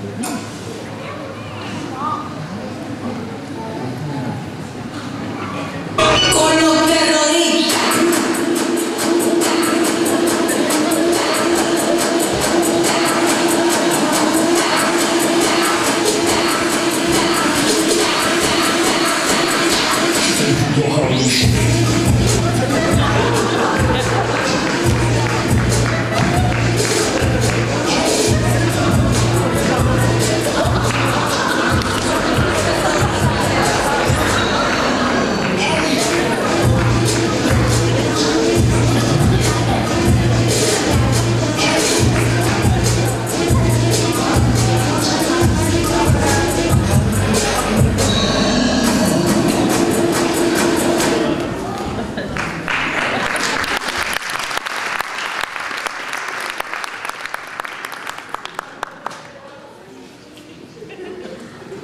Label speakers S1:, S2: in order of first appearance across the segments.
S1: Mm -hmm.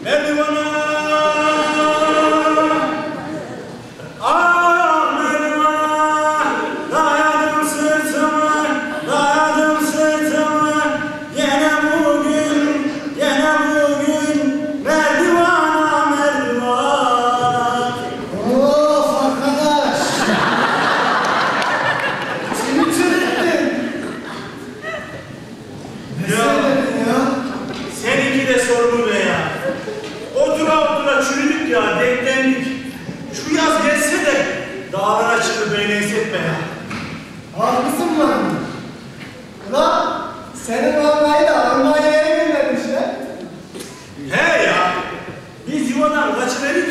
S1: Everyone etmeye.
S2: Haklısın lan. Ulan senin anlayı da Almanya'ya göndermişler.
S1: He ya. Biz yuvadan
S3: kaçıverir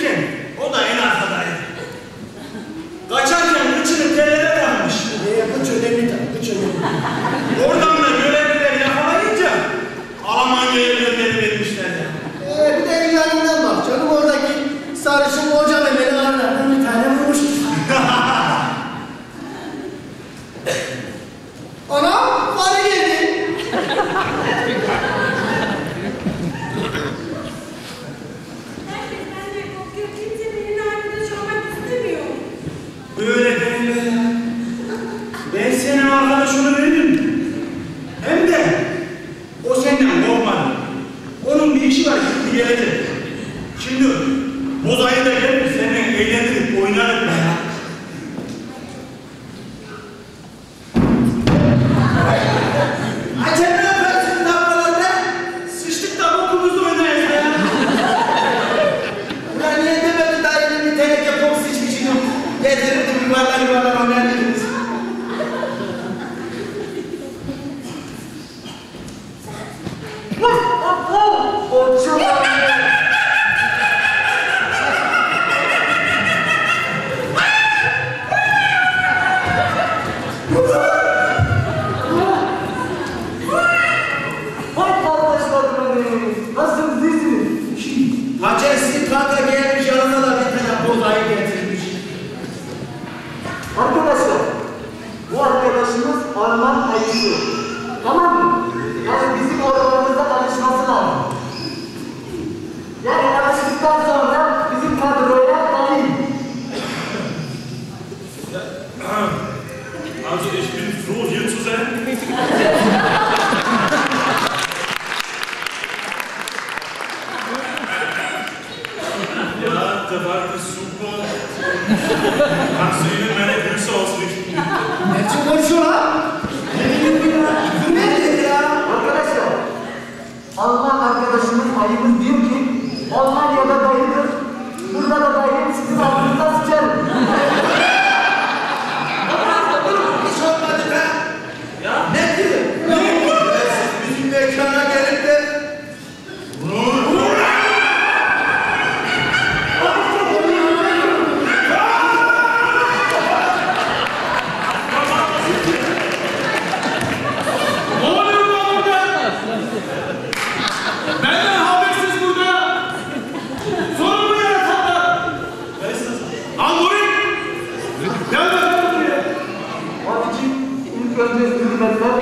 S3: kimse benimle arkadaş olmak.
S1: Böyle. Ben senin arkadaşını verdim. Hem de o senden. Onun bir işi var şimdi. Şimdi bozayı da gelip seninle eğlendirip oynarız.
S4: Kannst du Ihnen meine Grüße ausrichten?
S2: Ne çok konuşuyor lan? Ne bileyim ya? Küfür mü ediyor ya? Arkadaşlar, Allah arkadaşımız ayımız diyor ki,
S1: onlar ya
S4: Gel bakalım buraya.
S2: Onun için ilk önce
S5: hizmetler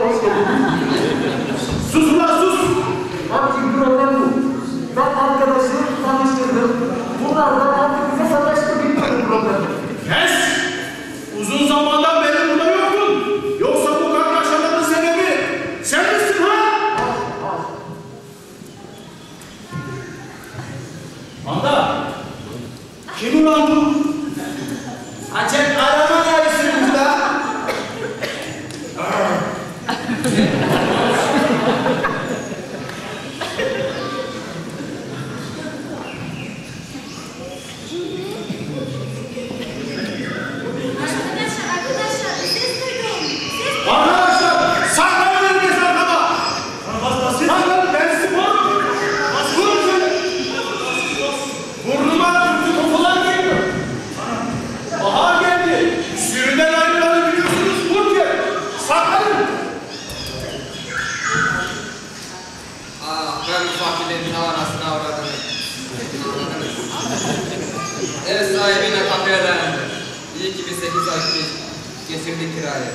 S5: getirdi kirayı.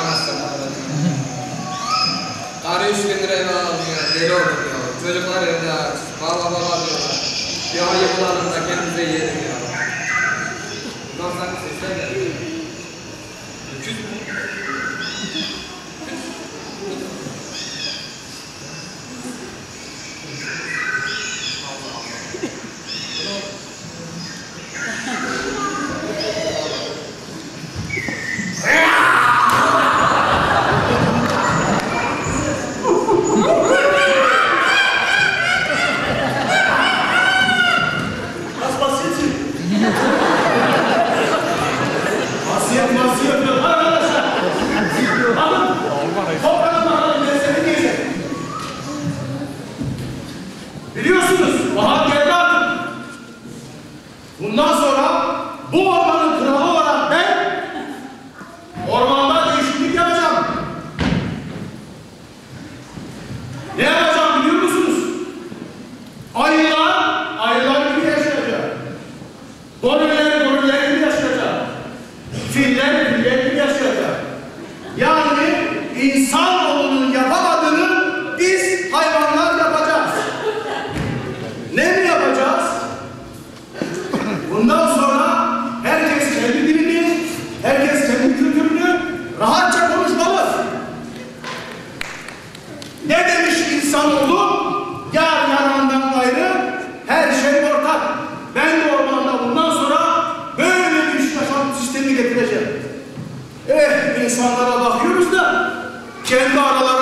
S5: Anasını ağlatıyor. Karı üç bin alıyor, deli olduk ya. Çocuklar evde aç, baba baba diyorlar. Bir ayı bulalım da kendimize yiyelim ya.
S2: 98'de kendi aralarında